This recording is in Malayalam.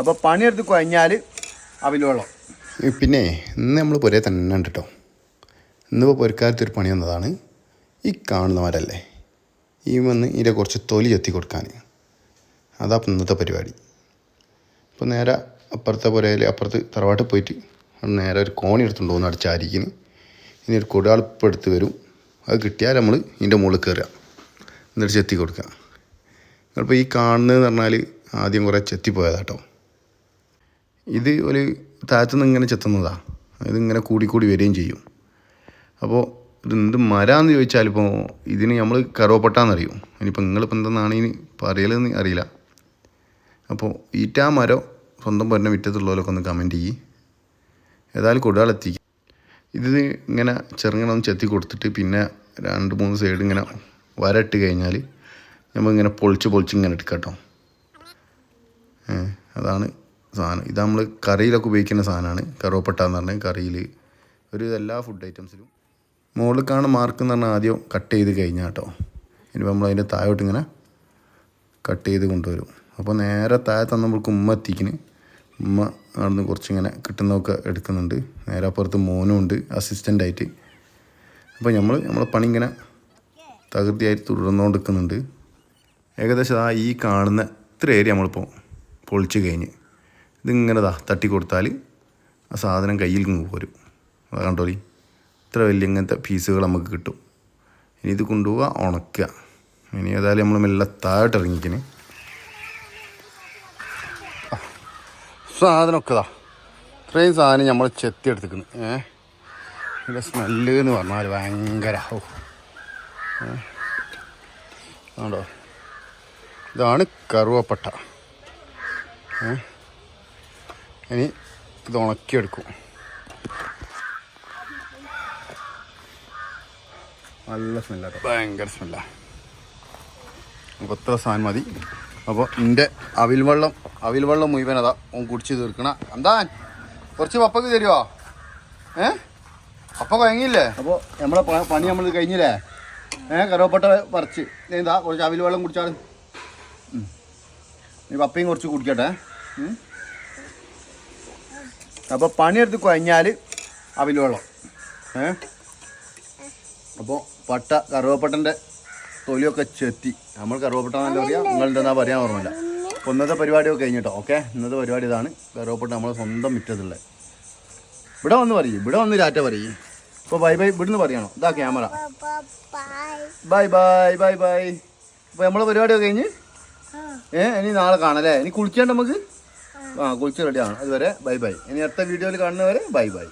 അപ്പോൾ പണിയെടുത്ത് കുഴഞ്ഞാൽ അവിൽ വെള്ളം. പിന്നെ ഇന്ന് നമ്മൾ പുരേ തന്നെ ഉണ്ട് കേട്ടോ ഇന്നിപ്പോൾ പൊരക്കാലത്തൊരു പണി വന്നതാണ്. ഈ കാണുന്ന മരല്ലേ ഈ വന്ന് ഇതിന്റെ കുറച്ച് തൊലി എത്തി കൊടുക്കാൻ അതാ ഇന്നത്തെ പരിപാടി. ഇപ്പോൾ നേരെ അപ്പുറത്തെ പുരയിൽ അപ്പുറത്ത് തറവാട്ടിൽ പോയിട്ട് നേരെ ഒരു കോണി എടുത്തുകൊണ്ട് പോകുന്ന അടിച്ചാരിക്കുന്നു ഇനി ഒരു കൊടാളിപ്പ് എടുത്ത് വരും. അത് കിട്ടിയാൽ നമ്മൾ ഇതിന്റെ മുകളിൽ കയറുക എന്നിട്ട് ചെത്തി കൊടുക്കുക. നിങ്ങളിപ്പോൾ ഈ കാണുന്നതെന്ന് പറഞ്ഞാൽ ആദ്യം കുറേ ചെത്തിപ്പോയതാട്ടോ ഇത് ഒരു താഴത്തുനിന്ന് ഇങ്ങനെ ചെത്തുന്നതാണ് ഇതിങ്ങനെ കൂടിക്കൂടി കൂടി വരികയും ചെയ്യും. അപ്പോൾ ഇതെന്ത് മരാന്ന് ചോദിച്ചാൽ ഇപ്പോൾ ഇതിന് നമ്മൾ കറുവപ്പട്ടാന്നറിയും. ഇനിയിപ്പോൾ നിങ്ങളിപ്പോൾ എന്തെന്നാണ് ഇനി പറയലെന്ന് അറിയില്ല. അപ്പോൾ ഈറ്റാ മരം സ്വന്തം പൊന്നെ മുറ്റത്തുള്ളവരൊക്കെ ഒന്ന് കമന്റ് ചെയ്യ്. ഏതായാലും കൊടുകളെത്തിക്കും ഇത് ഇങ്ങനെ ചെറുങ്ങനെ ഒന്ന് ചെത്തി കൊടുത്തിട്ട് പിന്നെ രണ്ട് മൂന്ന് സൈഡ് ഇങ്ങനെ വരട്ട് കഴിഞ്ഞാൽ നമ്മൾ ഇങ്ങനെ പൊളിച്ച് പൊളിച്ച് ഇങ്ങനെ എടുക്കാം കേട്ടോ അതാണ് സാധനം. ഇത് നമ്മൾ കറിയിലൊക്കെ ഉപയോഗിക്കുന്ന സാധനമാണ്. കറുവപ്പട്ട എന്ന് പറഞ്ഞാൽ കറിയിൽ ഒരു എല്ലാ ഫുഡ് ഐറ്റംസിലും മുകളിൽ കാണുന്ന മാർക്ക് എന്ന് പറഞ്ഞാൽ ആദ്യം കട്ട് ചെയ്ത് കഴിഞ്ഞാൽ കേട്ടോ ഇനിയിപ്പോൾ നമ്മൾ അതിന്റെ താഴോട്ട് ഇങ്ങനെ കട്ട് ചെയ്ത് കൊണ്ടുവരും. അപ്പോൾ നേരെ താഴത്ത് നമ്മൾക്ക് ഉമ്മ എത്തിക്കിന് ഉമ്മ അവിടുന്ന് കുറച്ചിങ്ങനെ കിട്ടുന്നതൊക്കെ എടുക്കുന്നുണ്ട്. നേരെ അപ്പുറത്ത് മോനും ഉണ്ട് അസിസ്റ്റന്റായിട്ട് അപ്പോൾ നമ്മൾ നമ്മളെ പണി ഇങ്ങനെ തകൃതിയായിട്ട് തുടർന്നുകൊണ്ടിരിക്കുന്നുണ്ട് ഏകദേശം ആ ഈ കാണുന്ന ഇത്ര ഏരിയ നമ്മളിപ്പോൾ പൊളിച്ച് കഴിഞ്ഞ്. ഇതിങ്ങനെ ദാ തട്ടി കൊടുത്താൽ ആ സാധനം കയ്യിൽ നിന്ന് പോരും. അത് കണ്ടോളി? ഇത്ര വലിയ ഇങ്ങനത്തെ പീസുകൾ നമുക്ക് കിട്ടും. ഇനി ഇത് കൊണ്ടുപോവുക ഉണക്കുക. ഇനി ഏതായാലും നമ്മൾ മെല്ലെ താഴോട്ട് ഇറങ്ങിക്കിന്. സാധനമൊക്കെ ഇതാ ഇത്രയും സാധനം നമ്മൾ ചെത്തി എടുത്തിക്കുന്നു ഏഹ് ഇതിന്റെ സ്മെല്ല് എന്ന് പറഞ്ഞാൽ ഭയങ്കര ഓ. ഇതാണ് കറുവപ്പട്ട. ഏ ഇനി ഇത് ഉണക്കി എടുക്കും നല്ല സ്മെല്ല ഭയങ്കര സ്മെല്ലാ. അപ്പോൾ ഇത്ര സാധനം മതി. അപ്പോൾ എന്റെ അവിൽ വെള്ളം അവിൽ വെള്ളം മുഴുവൻ അതാ ഓൻ കുടിച്ച് തീർക്കണ. എന്താ? കുറച്ച് പപ്പക്ക് തരുമോ ഏ? അപ്പ കുഴങ്ങിയില്ലേ? അപ്പോൾ നമ്മളെ പണി നമ്മൾ കഴിഞ്ഞില്ലേ? ഏ കറുവപ്പട്ട പറിച്ച്. എന്താ കുറച്ച് അവിൽ വെള്ളം കുടിച്ചാൽ നീ പപ്പയും കുറച്ച് കുടിക്കട്ടെ. അപ്പോൾ പണിയെടുത്ത് കുഴഞ്ഞാൽ അവിൽ വെള്ളം ഏ? അപ്പോൾ പട്ട കറുവപ്പട്ടന്റെ തൊലിയൊക്കെ ചെത്തി. നമ്മൾ കറുവപ്പട്ട എന്നല്ല പറയാം നിങ്ങൾ എന്താ പറയാൻ ഓർമ്മയില്ല. അപ്പോൾ ഇന്നത്തെ പരിപാടിയൊക്കെ കഴിഞ്ഞിട്ടോ? ഓക്കെ? ഇന്നത്തെ പരിപാടി ഇതാണ്. കറുവപ്പട്ട നമ്മളെ സ്വന്തം മുറ്റത്തുള്ളത് ഇവിടെ വന്ന് പറയും ഇവിടെ വന്ന് രാറ്റ പറയും. ഇപ്പോൾ ബൈ ബൈ ഇവിടുന്ന് പറയണോ. ഇതാ camera. Bye. Bye bye bye അപ്പോൾ നമ്മളെ പരിപാടിയൊക്കെ കഴിഞ്ഞ്? ഏ ഇനി നാളെ കാണല്ലേ ഇനി കുളിക്കണ്ട നമുക്ക് ആ കുളിച്ച് റെഡിയാണ് അതുവരെ ബൈ ബൈ ഇനി അടുത്ത വീഡിയോയിൽ കാണുന്നവരെ ബൈ ബൈ